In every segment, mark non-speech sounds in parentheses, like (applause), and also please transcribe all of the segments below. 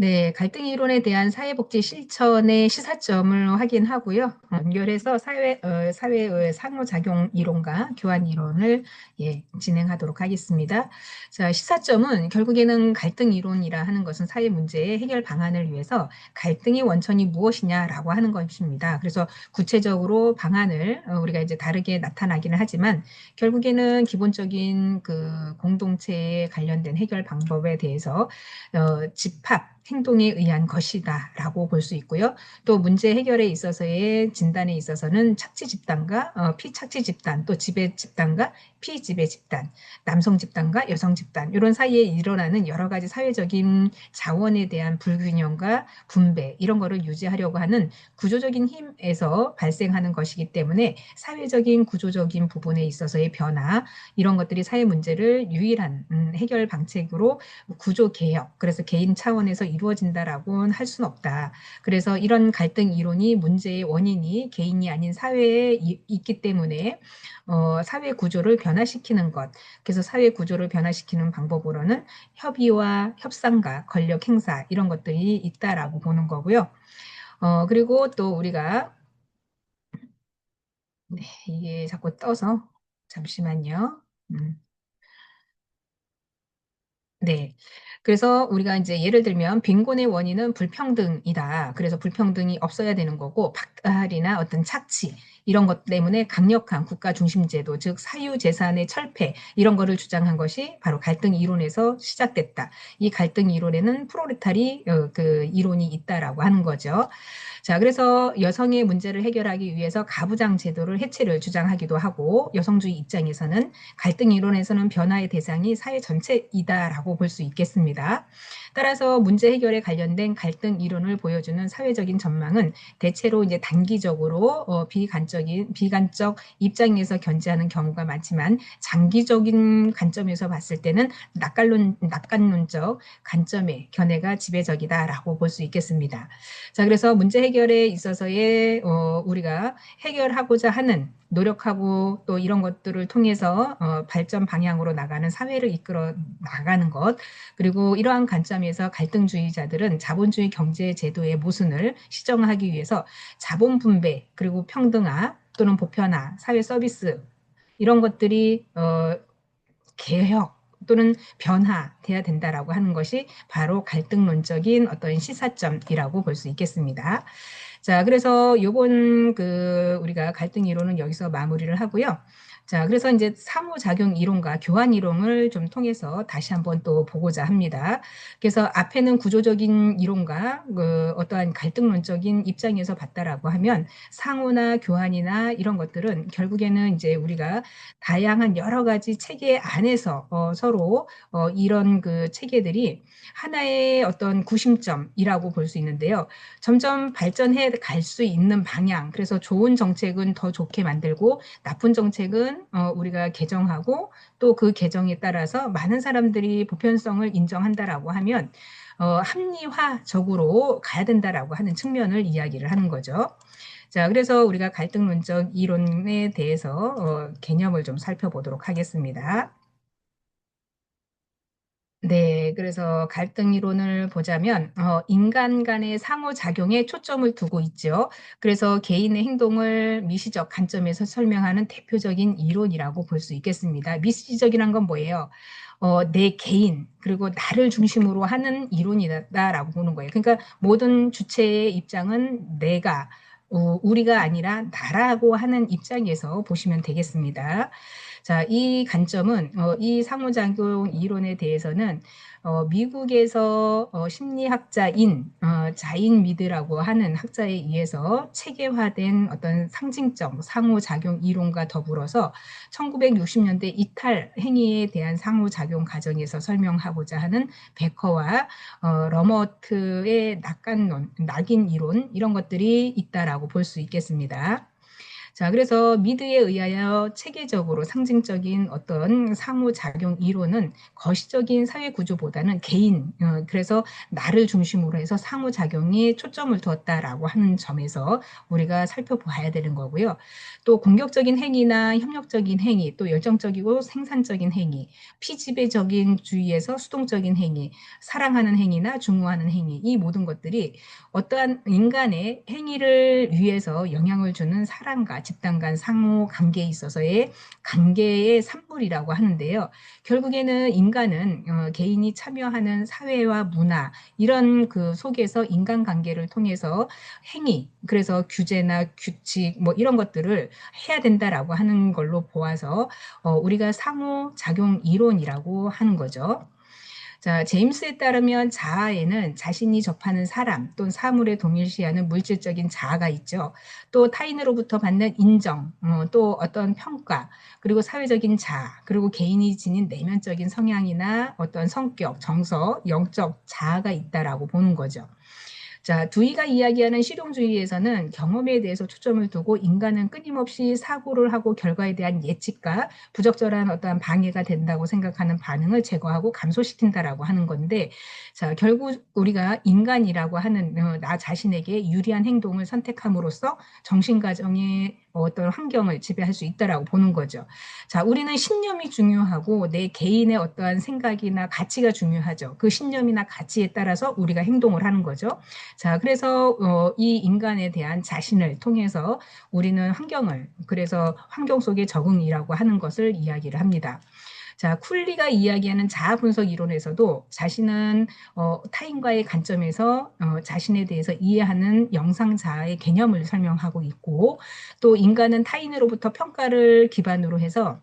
네, 갈등 이론에 대한 사회복지 실천의 시사점을 확인하고요. 연결해서 사회, 어, 사회의 상호작용 이론과 교환 이론을 예, 진행하도록 하겠습니다. 자, 시사점은 결국에는 갈등 이론이라 하는 것은 사회 문제의 해결 방안을 위해서 갈등의 원천이 무엇이냐라고 하는 것입니다. 그래서 구체적으로 방안을 어, 우리가 이제 다르게 나타나기는 하지만 결국에는 기본적인 그 공동체에 관련된 해결 방법에 대해서 어, 집합 행동에 의한 것이다 라고 볼 수 있고요. 또 문제 해결에 있어서의 진단에 있어서는 착취 집단과 어, 피착취 집단, 또 지배 집단과 피지배 집단, 남성 집단과 여성 집단 이런 사이에 일어나는 여러 가지 사회적인 자원에 대한 불균형과 분배 이런 거를 유지하려고 하는 구조적인 힘에서 발생하는 것이기 때문에 사회적인 구조적인 부분에 있어서의 변화 이런 것들이 사회 문제를 유일한 음, 해결 방책으로 구조 개혁 그래서 개인 차원에서 이루어진다라고는 할 수는 없다. 그래서 이런 갈등 이론이 문제의 원인이 개인이 아닌 사회에 있기 때문에 어, 사회 구조를 변화시키는 것. 그래서 사회 구조를 변화시키는 방법으로는 협의와 협상과 권력 행사 이런 것들이 있다라고 보는 거고요. 어, 그리고 또 우리가 네, 이게 자꾸 떠서 잠시만요. 음. 네. 그래서 우리가 이제 예를 들면 빈곤의 원인은 불평등이다. 그래서 불평등이 없어야 되는 거고 박탈이나 어떤 착취 이런 것 때문에 강력한 국가 중심 제도, 즉 사유 재산의 철폐 이런 거를 주장한 것이 바로 갈등 이론에서 시작됐다. 이 갈등 이론에는 프로레타리 어, 그 이론이 있다라고 하는 거죠. 자, 그래서 여성의 문제를 해결하기 위해서 가부장 제도를 해체를 주장하기도 하고 여성주의 입장에서는 갈등 이론에서는 변화의 대상이 사회 전체이다라고 볼 수 있겠습니다. 따라서 문제 해결에 관련된 갈등 이론을 보여주는 사회적인 전망은 대체로 이제 단기적으로 어, 비관적인 비관적 입장에서 견지하는 경우가 많지만 장기적인 관점에서 봤을 때는 낙관론 낙관론적 관점의 견해가 지배적이다라고 볼 수 있겠습니다. 자, 그래서 문제 해결에 있어서의 어, 우리가 해결하고자 하는 노력하고 또 이런 것들을 통해서 어, 발전 방향으로 나가는 사회를 이끌어 나가는 것 그리고 이러한 관점에 서 갈등주의자들은 자본주의 경제 제도의 모순을 시정하기 위해서 자본 분배 그리고 평등화 또는 보편화 사회 서비스 이런 것들이 어, 개혁 또는 변화돼야 된다라고 하는 것이 바로 갈등론적인 어떤 시사점이라고 볼 수 있겠습니다. 자, 그래서 요번 그 우리가 갈등 이론은 여기서 마무리를 하고요. 자, 그래서 이제 상호작용 이론과 교환 이론을 좀 통해서 다시 한번 또 보고자 합니다. 그래서 앞에는 구조적인 이론과 그 어떠한 갈등론적인 입장에서 봤다라고 하면 상호나 교환이나 이런 것들은 결국에는 이제 우리가 다양한 여러 가지 체계 안에서 어, 서로 어, 이런 그 체계들이 하나의 어떤 구심점이라고 볼 수 있는데요. 점점 발전해 갈 수 있는 방향, 그래서 좋은 정책은 더 좋게 만들고 나쁜 정책은 어, 우리가 개정하고 또 그 개정에 따라서 많은 사람들이 보편성을 인정한다라고 하면 어, 합리화적으로 가야 된다라고 하는 측면을 이야기를 하는 거죠. 자, 그래서 우리가 갈등론적 이론에 대해서 어, 개념을 좀 살펴보도록 하겠습니다. 네, 그래서 갈등 이론을 보자면 어, 인간 간의 상호작용에 초점을 두고 있죠. 그래서 개인의 행동을 미시적 관점에서 설명하는 대표적인 이론이라고 볼 수 있겠습니다. 미시적이란 건 뭐예요? 어, 내 개인 그리고 나를 중심으로 하는 이론이다라고 보는 거예요. 그러니까 모든 주체의 입장은 내가 어, 우리가 아니라 나라고 하는 입장에서 보시면 되겠습니다. 자, 이 관점은 어, 이 상호작용 이론에 대해서는 어, 미국에서 어, 심리학자인 어, 자인 미드라고 하는 학자에 의해서 체계화된 어떤 상징적 상호작용 이론과 더불어서 1960년대 이탈 행위에 대한 상호작용 과정에서 설명하고자 하는 베커와 어, 러머트의 낙관론, 낙인 이론 이런 것들이 있다라고 볼 수 있겠습니다. 자, 그래서 미드에 의하여 체계적으로 상징적인 어떤 상호작용 이론은 거시적인 사회 구조보다는 개인, 어, 그래서 나를 중심으로 해서 상호작용에 초점을 두었다라고 하는 점에서 우리가 살펴봐야 되는 거고요. 또 공격적인 행위나 협력적인 행위, 또 열정적이고 생산적인 행위, 피지배적인 주의에서 수동적인 행위, 사랑하는 행위나 중후하는 행위, 이 모든 것들이 어떠한 인간의 행위를 위해서 영향을 주는 사람과 집단 간 상호 관계에 있어서의 관계의 산물이라고 하는데요. 결국에는 인간은 어, 개인이 참여하는 사회와 문화 이런 그 속에서 인간관계를 통해서 행위 그래서 규제나 규칙 뭐 이런 것들을 해야 된다라고 하는 걸로 보아서 어, 우리가 상호작용 이론이라고 하는 거죠. 자, 제임스에 따르면 자아에는 자신이 접하는 사람 또는 사물에 동일시하는 물질적인 자아가 있죠. 또 타인으로부터 받는 인정, 어, 또 어떤 평가, 그리고 사회적인 자아, 그리고 개인이 지닌 내면적인 성향이나 어떤 성격, 정서, 영적 자아가 있다라고 보는 거죠. 자, 두이가 이야기하는 실용주의에서는 경험에 대해서 초점을 두고 인간은 끊임없이 사고를 하고 결과에 대한 예측과 부적절한 어떠한 방해가 된다고 생각하는 반응을 제거하고 감소시킨다라고 하는 건데, 자, 결국 우리가 인간이라고 하는 어, 나 자신에게 유리한 행동을 선택함으로써 정신과정의 어떤 환경을 지배할 수 있다라고 보는 거죠. 자, 우리는 신념이 중요하고 내 개인의 어떠한 생각이나 가치가 중요하죠. 그 신념이나 가치에 따라서 우리가 행동을 하는 거죠. 자, 그래서 어, 이 인간에 대한 자신을 통해서 우리는 환경을 그래서 환경 속의 적응이라고 하는 것을 이야기를 합니다. 자, 쿨리가 이야기하는 자아 분석 이론에서도 자신은 어, 타인과의 관점에서 어, 자신에 대해서 이해하는 영상 자아의 개념을 설명하고 있고 또 인간은 타인으로부터 평가를 기반으로 해서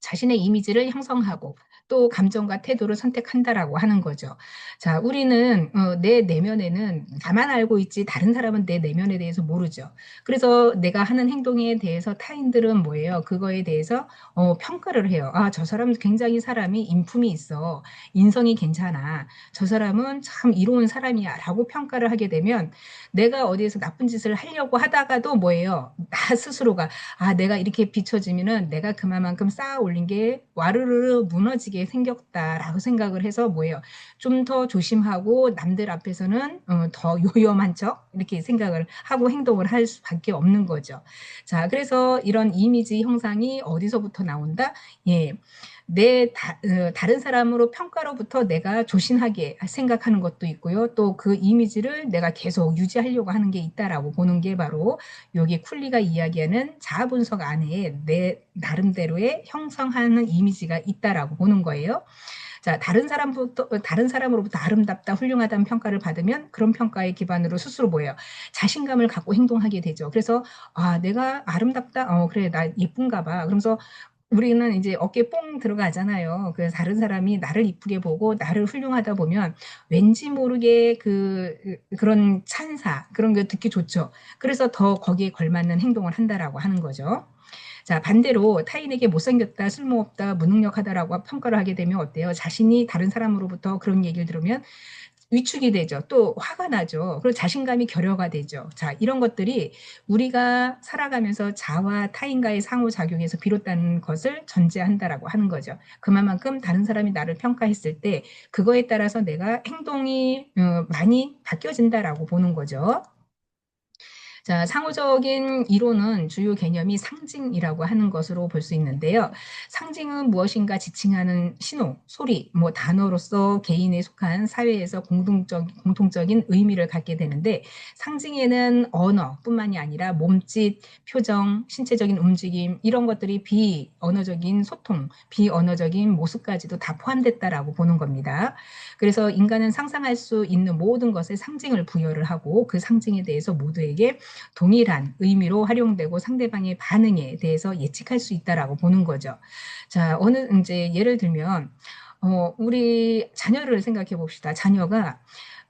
자신의 이미지를 형성하고 또 감정과 태도를 선택한다라고 하는 거죠. 자, 우리는 어, 내 내면에는 나만 알고 있지 다른 사람은 내 내면에 대해서 모르죠. 그래서 내가 하는 행동에 대해서 타인들은 뭐예요? 그거에 대해서 어, 평가를 해요. 아, 저 사람은 굉장히 사람이 인품이 있어. 인성이 괜찮아. 저 사람은 참 이로운 사람이야. 라고 평가를 하게 되면 내가 어디에서 나쁜 짓을 하려고 하다가도 뭐예요? 나 스스로가 아, 내가 이렇게 비춰지면은 내가 그만큼 쌓아 올린 게 와르르 무너지게 보이게 생겼다라고 생각을 해서 뭐예요? 좀 더 조심하고 남들 앞에서는 어, 더 요염한 척 이렇게 생각을 하고 행동을 할 수밖에 없는 거죠. 자, 그래서 이런 이미지 형상이 어디서부터 나온다? 예. 내 다, 어, 다른 사람으로 평가로부터 내가 조신하게 생각하는 것도 있고요. 또 그 이미지를 내가 계속 유지하려고 하는 게 있다라고 보는 게 바로 여기 쿨리가 이야기하는 자아 분석 안에 내 나름대로의 형성하는 이미지가 있다라고 보는 거예요. 자, 다른 사람부터, 다른 사람으로부터 아름답다, 훌륭하다는 평가를 받으면 그런 평가에 기반으로 스스로 뭐예요? 자신감을 갖고 행동하게 되죠. 그래서, 아, 내가 아름답다? 어, 그래, 나 예쁜가 봐. 그러면서 우리는 이제 어깨 뽕 들어가잖아요. 그 다른 사람이 나를 이쁘게 보고 나를 훌륭하다 보면 왠지 모르게 그 그런 찬사 그런 거 듣기 좋죠. 그래서 더 거기에 걸맞는 행동을 한다라고 하는 거죠. 자, 반대로 타인에게 못생겼다, 쓸모없다, 무능력하다라고 평가를 하게 되면 어때요? 자신이 다른 사람으로부터 그런 얘기를 들으면 위축이 되죠. 또 화가 나죠. 그리고 자신감이 결여가 되죠. 자, 이런 것들이 우리가 살아가면서 자와 타인과의 상호작용에서 비롯된 것을 전제한다라고 하는 거죠. 그만큼 다른 사람이 나를 평가했을 때 그거에 따라서 내가 행동이 어, 많이 바뀌어진다라고 보는 거죠. 자, 상호적인 이론은 주요 개념이 상징이라고 하는 것으로 볼 수 있는데요. 상징은 무엇인가 지칭하는 신호, 소리, 뭐 단어로서 개인에 속한 사회에서 공동적, 공통적인 의미를 갖게 되는데 상징에는 언어뿐만이 아니라 몸짓, 표정, 신체적인 움직임 이런 것들이 비언어적인 소통, 비언어적인 모습까지도 다 포함됐다라고 보는 겁니다. 그래서 인간은 상상할 수 있는 모든 것에 상징을 부여를 하고 그 상징에 대해서 모두에게 동일한 의미로 활용되고 상대방의 반응에 대해서 예측할 수 있다라고 보는 거죠. 자, 어느 이제 예를 들면 어, 우리 자녀를 생각해 봅시다. 자녀가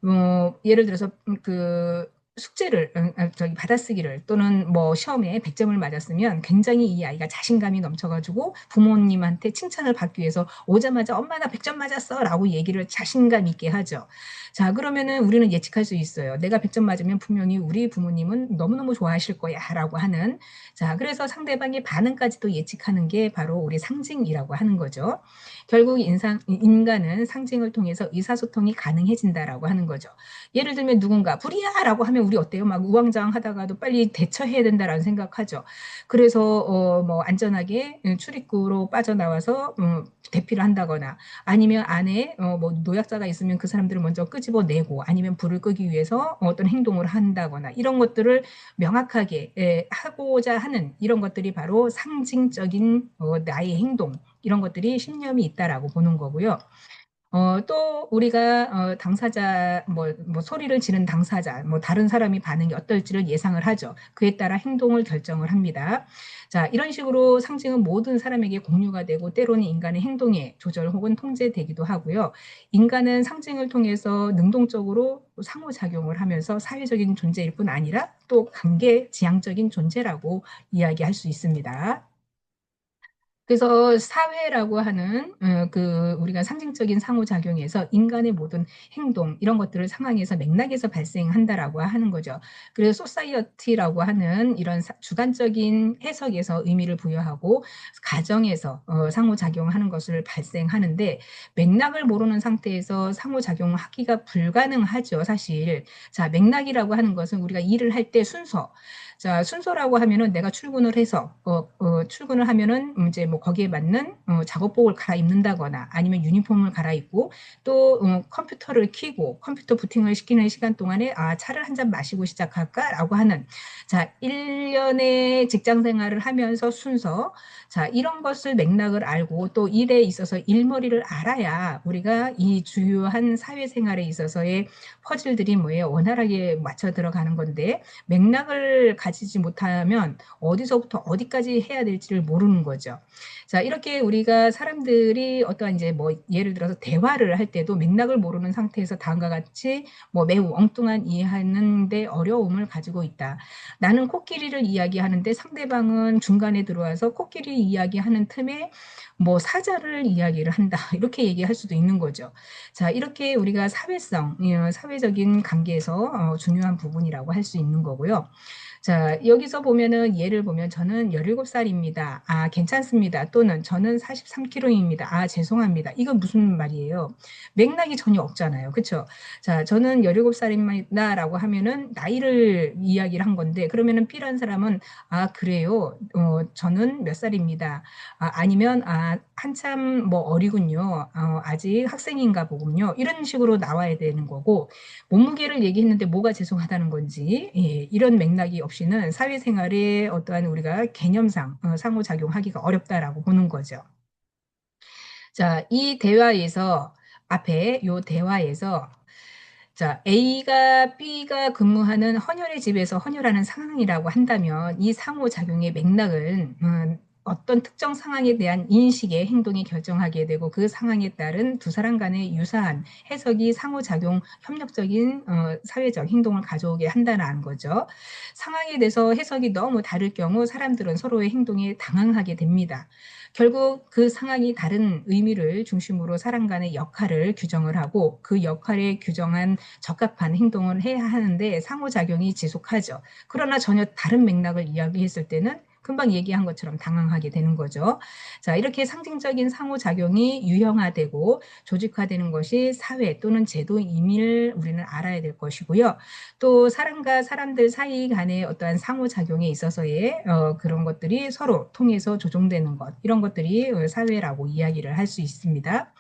어, 예를 들어서 그 숙제를 음, 아, 저기 받아쓰기를 또는 뭐 시험에 100점을 맞았으면 굉장히 이 아이가 자신감이 넘쳐가지고 부모님한테 칭찬을 받기 위해서 오자마자 엄마 나 100점 맞았어 라고 얘기를 자신감 있게 하죠. 자 그러면은 우리는 예측할 수 있어요. 내가 100점 맞으면 분명히 우리 부모님은 너무너무 좋아하실 거야 라고 하는 자 그래서 상대방의 반응까지도 예측하는 게 바로 우리 상징이라고 하는 거죠. 결국 인상, 인간은 상징을 통해서 의사소통이 가능해진다라고 하는 거죠. 예를 들면 누군가 불이야 라고 하면 우리 어때요? 막 우왕좌왕 하다가도 빨리 대처해야 된다라는 생각하죠. 그래서 어, 뭐 안전하게 출입구로 빠져나와서 음, 대피를 한다거나 아니면 안에 어, 뭐 노약자가 있으면 그 사람들을 먼저 끄집어내고 아니면 불을 끄기 위해서 어떤 행동을 한다거나 이런 것들을 명확하게 에, 하고자 하는 이런 것들이 바로 상징적인 어, 나의 행동 이런 것들이 신념이 있다라고 보는 거고요. 어, 또 우리가 어, 당사자 뭐, 뭐 소리를 지른 당사자 뭐 다른 사람이 반응이 어떨지를 예상을 하죠. 그에 따라 행동을 결정을 합니다. 자 이런 식으로 상징은 모든 사람에게 공유가 되고 때로는 인간의 행동에 조절 혹은 통제되기도 하고요. 인간은 상징을 통해서 능동적으로 상호작용을 하면서 사회적인 존재일 뿐 아니라 또 관계 지향적인 존재라고 이야기할 수 있습니다. 그래서 사회라고 하는 어, 그 우리가 상징적인 상호작용에서 인간의 모든 행동 이런 것들을 상황에서 맥락에서 발생한다라고 하는 거죠. 그래서 소사이어티라고 하는 이런 주관적인 해석에서 의미를 부여하고 가정에서 어, 상호작용하는 것을 발생하는데 맥락을 모르는 상태에서 상호작용하기가 불가능하죠. 사실 자 맥락이라고 하는 것은 우리가 일을 할 때 순서 자, 순서라고 하면은 내가 출근을 해서 어, 어, 출근을 하면은 이제 뭐 거기에 맞는 어, 작업복을 갈아입는다거나 아니면 유니폼을 갈아입고 또 어, 컴퓨터를 켜고 컴퓨터 부팅을 시키는 시간 동안에 아 차를 한 잔 마시고 시작할까라고 하는 자 1년의 직장 생활을 하면서 순서. 자 이런 것을 맥락을 알고 또 일에 있어서 일머리를 알아야 우리가 이 주요한 사회생활에 있어서의 퍼즐들이 뭐예요? 원활하게 맞춰 들어가는 건데 맥락을 가지지 못하면 어디서부터 어디까지 해야 될지를 모르는 거죠. 자, 이렇게 우리가 사람들이 어떠한 이제 뭐 예를 들어서 대화를 할 때도 맥락을 모르는 상태에서 다음과 같이 뭐 매우 엉뚱한 이해하는데 어려움을 가지고 있다. 나는 코끼리를 이야기하는데 상대방은 중간에 들어와서 코끼리 이야기하는 틈에 뭐 사자를 이야기를 한다. (laughs) 이렇게 얘기할 수도 있는 거죠. 자, 이렇게 우리가 사회성, 어, 사회적인 관계에서 어, 중요한 부분이라고 할 수 있는 거고요. 자, 여기서 보면은 예를 보면 저는 17살입니다. 아, 괜찮습니다. 또는 저는 43kg입니다. 아, 죄송합니다. 이건 무슨 말이에요? 맥락이 전혀 없잖아요. 그쵸? 자, 저는 17살입니다. 라고 하면은 나이를 이야기를 한 건데, 그러면은 B라는 사람은, 아, 그래요? 어, 저는 몇 살입니다. 아, 아니면, 아, 한참 뭐 어리군요. 어, 아직 학생인가 보군요. 이런 식으로 나와야 되는 거고, 몸무게를 얘기했는데 뭐가 죄송하다는 건지, 예, 이런 맥락이 없 없이는 사회생활에 어떠한 우리가 개념상 어, 상호작용하기가 어렵다라고 보는 거죠. 자, 이 대화에서 앞에 요 대화에서 자, A가 B가 근무하는 헌혈의 집에서 헌혈하는 상황이라고 한다면 이 상호작용의 맥락은 음, 어떤 특정 상황에 대한 인식의 행동이 결정하게 되고 그 상황에 따른 두 사람 간의 유사한 해석이 상호작용 협력적인 어, 사회적 행동을 가져오게 한다는 거죠. 상황에 대해서 해석이 너무 다를 경우 사람들은 서로의 행동에 당황하게 됩니다. 결국 그 상황이 다른 의미를 중심으로 사람 간의 역할을 규정을 하고 그 역할에 규정한 적합한 행동을 해야 하는데 상호작용이 지속하죠. 그러나 전혀 다른 맥락을 이야기했을 때는 금방 얘기한 것처럼 당황하게 되는 거죠. 자, 이렇게 상징적인 상호작용이 유형화되고 조직화되는 것이 사회 또는 제도임을 우리는 알아야 될 것이고요. 또 사람과 사람들 사이 간의 어떠한 상호작용에 있어서의 어, 그런 것들이 서로 통해서 조정되는 것, 이런 것들이 사회라고 이야기를 할 수 있습니다.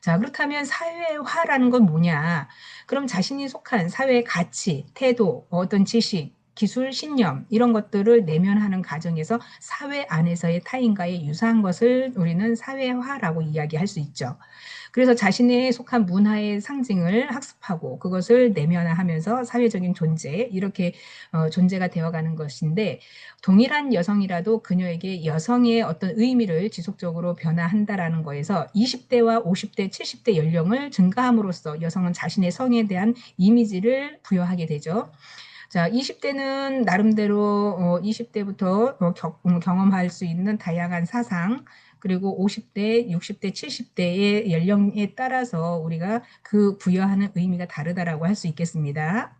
자, 그렇다면 사회화라는 건 뭐냐? 그럼 자신이 속한 사회의 가치, 태도, 어떤 지식, 기술, 신념 이런 것들을 내면하는 과정에서 사회 안에서의 타인과의 유사한 것을 우리는 사회화라고 이야기할 수 있죠. 그래서 자신의 속한 문화의 상징을 학습하고 그것을 내면화하면서 사회적인 존재 이렇게 어, 존재가 되어가는 것인데 동일한 여성이라도 그녀에게 여성의 어떤 의미를 지속적으로 변화한다라는 거에서 20대와 50대, 70대 연령을 증가함으로써 여성은 자신의 성에 대한 이미지를 부여하게 되죠. 자, 20대는 나름대로 어, 20대부터 어, 겨, 음, 경험할 수 있는 다양한 사상, 그리고 50대, 60대, 70대의 연령에 따라서 우리가 그 부여하는 의미가 다르다라고 할 수 있겠습니다.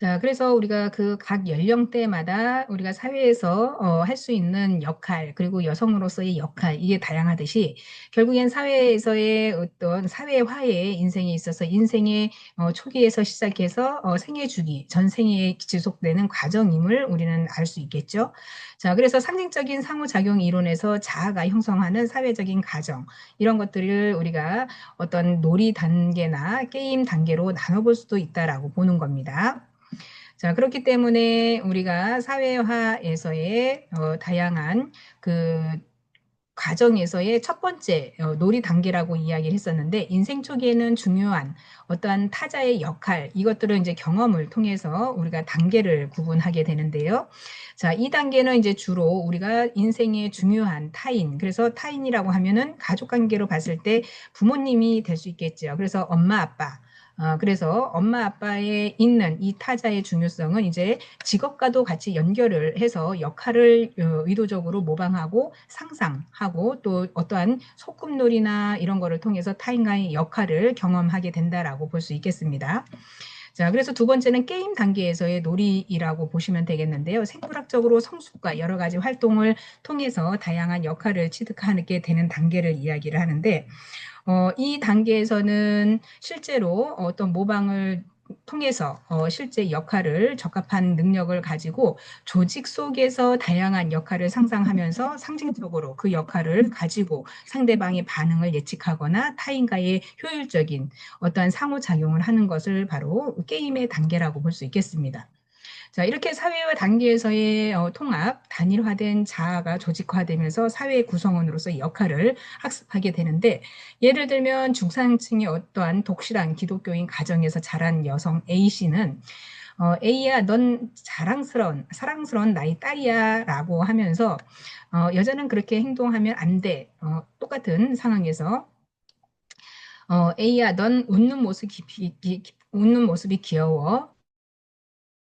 자, 그래서 우리가 그 각 연령대마다 우리가 사회에서 어, 할 수 있는 역할, 그리고 여성으로서의 역할, 이게 다양하듯이 결국엔 사회에서의 어떤 사회화의 인생에 있어서 인생의 어, 초기에서 시작해서 어, 생애 주기, 전생에 지속되는 과정임을 우리는 알 수 있겠죠. 자, 그래서 상징적인 상호작용 이론에서 자아가 형성하는 사회적인 가정, 이런 것들을 우리가 어떤 놀이 단계나 게임 단계로 나눠볼 수도 있다라고 보는 겁니다. 자, 그렇기 때문에 우리가 사회화에서의 어, 다양한 그 과정에서의 첫 번째 어, 놀이 단계라고 이야기를 했었는데 인생 초기에는 중요한 어떠한 타자의 역할 이것들을 이제 경험을 통해서 우리가 단계를 구분하게 되는데요. 자, 이 단계는 이제 주로 우리가 인생의 중요한 타인 그래서 타인이라고 하면은 가족 관계로 봤을 때 부모님이 될 수 있겠죠. 그래서 엄마 아빠 어, 그래서 엄마 아빠에 있는 이 타자의 중요성은 이제 직업과도 같이 연결을 해서 역할을 어, 의도적으로 모방하고 상상하고 또 어떠한 소꿉놀이나 이런 거를 통해서 타인과의 역할을 경험하게 된다라고 볼 수 있겠습니다. 자, 그래서 두 번째는 게임 단계에서의 놀이라고 보시면 되겠는데요. 생물학적으로 성숙과 여러 가지 활동을 통해서 다양한 역할을 취득하게 되는 단계를 이야기를 하는데, 어, 이 단계에서는 실제로 어떤 모방을 통해서 어, 실제 역할을 적합한 능력을 가지고 조직 속에서 다양한 역할을 상상하면서 상징적으로 그 역할을 가지고 상대방의 반응을 예측하거나 타인과의 효율적인 어떠한 상호작용을 하는 것을 바로 게임의 단계라고 볼 수 있겠습니다. 자, 이렇게 사회와 단계에서의 어, 통합, 단일화된 자아가 조직화되면서 사회 구성원으로서 역할을 학습하게 되는데, 예를 들면 중산층의 어떠한 독실한 기독교인 가정에서 자란 여성 A씨는 어, A야, 넌 자랑스러운, 사랑스러운 나의 딸이야 라고 하면서 어, 여자는 그렇게 행동하면 안 돼. 어, 똑같은 상황에서 어, A야, 넌 웃는 모습이, 웃는 모습이 귀여워.